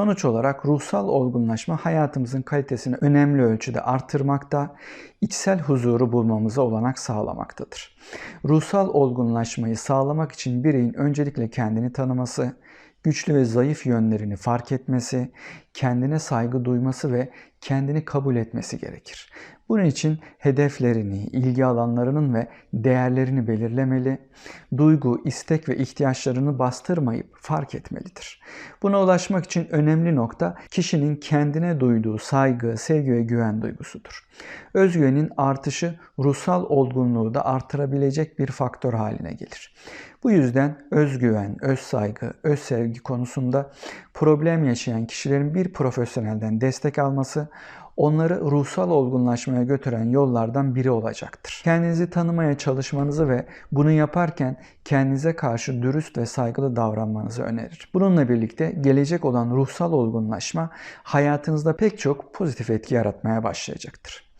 Sonuç olarak ruhsal olgunlaşma hayatımızın kalitesini önemli ölçüde artırmakta, içsel huzuru bulmamıza olanak sağlamaktadır. Ruhsal olgunlaşmayı sağlamak için bireyin öncelikle kendini tanıması, güçlü ve zayıf yönlerini fark etmesi, kendine saygı duyması ve kendini kabul etmesi gerekir. Bunun için hedeflerini, ilgi alanlarının ve değerlerini belirlemeli, duygu, istek ve ihtiyaçlarını bastırmayıp fark etmelidir. Buna ulaşmak için önemli nokta kişinin kendine duyduğu saygı, sevgi ve güven duygusudur. Özgüvenin artışı ruhsal olgunluğu da artırabilecek bir faktör haline gelir. Bu yüzden özgüven, öz saygı, öz sevgi konusunda problem yaşayan kişilerin bir profesyonelden destek alması onları ruhsal olgunlaşmaya götüren yollardan biri olacaktır. Kendinizi tanımaya çalışmanızı ve bunu yaparken kendinize karşı dürüst ve saygılı davranmanızı önerir. Bununla birlikte gelecek olan ruhsal olgunlaşma hayatınızda pek çok pozitif etki yaratmaya başlayacaktır.